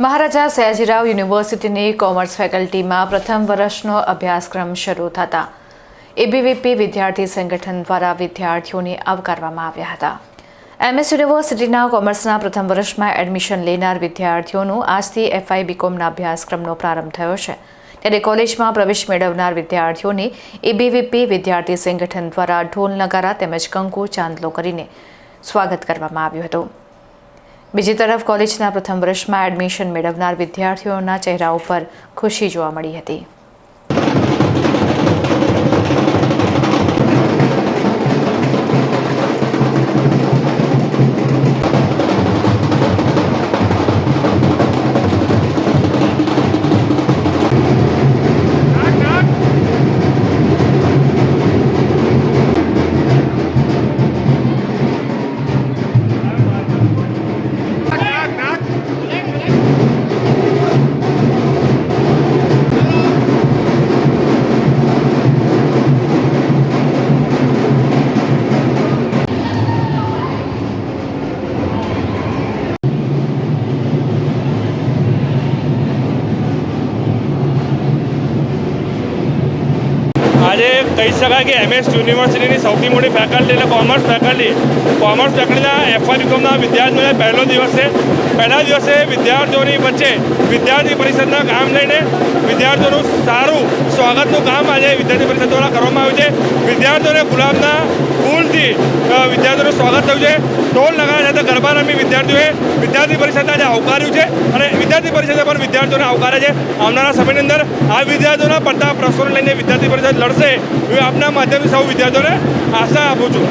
મહારાજા સયાજીરાવ યુનિવર્સિટીની કોમર્સ ફેકલ્ટીમાં પ્રથમ વર્ષનો અભ્યાસક્રમ શરૂ થતાં એબીવીપી વિદ્યાર્થી સંગઠન દ્વારા વિદ્યાર્થીઓને આવકારવામાં આવ્યા હતા. એમએસ યુનિવર્સિટીના કોમર્સના પ્રથમ વર્ષમાં એડમિશન લેનાર વિદ્યાર્થીઓનું આજથી એફઆઈ બીકોમના અભ્યાસક્રમનો પ્રારંભ થયો છે. ત્યારે કોલેજમાં પ્રવેશ મેળવનાર વિદ્યાર્થીઓને એબીવીપી વિદ્યાર્થી સંગઠન દ્વારા ઢોલ નગારા તેમજ કંકુ ચાંદલો કરીને સ્વાગત કરવામાં આવ્યું હતું. બીજી તરફ કોલેજના પ્રથમ વર્ષમાં એડમિશન મેળવનાર વિદ્યાર્થીઓના ચહેરા ઉપર ખુશી જોવા મળી હતી. કહી શકાય કે એમએસ યુનિવર્સિટીની સૌથી મોટી ફેકલ્ટી એટલે કોમર્સ ફેકલ્ટી કોમર્સ ફેકલ્ટીના એફઆઈ બીકોમના વિદ્યાર્થીઓને પહેલો દિવસ, પહેલા દિવસે વિદ્યાર્થીઓની વચ્ચે વિદ્યાર્થી પરિષદના કામ લઈને વિદ્યાર્થીઓનું સારું સ્વાગતનું કામ આજે વિદ્યાર્થી પરિષદ દ્વારા કરવામાં આવ્યું છે. વિદ્યાર્થીઓને ગુલાબના ફૂલથી વિદ્યાર્થીઓનું સ્વાગત થયું છે. ઢોલ નગારા સાથે ગરબા રમી વિદ્યાર્થીઓએ વિદ્યાર્થી પરિષદને આજે આવકાર્યું છે અને વિદ્યાર્થી પરિષદે પણ વિદ્યાર્થીઓને આવકારે છે. આવનારા સમયની અંદર આ વિદ્યાર્થીઓના પડતા પ્રશ્નોને લઈને વિદ્યાર્થી પરિષદ લડશે. એવી આપના માધ્યમથી સૌ વિદ્યાર્થીઓને આશા આપું છું.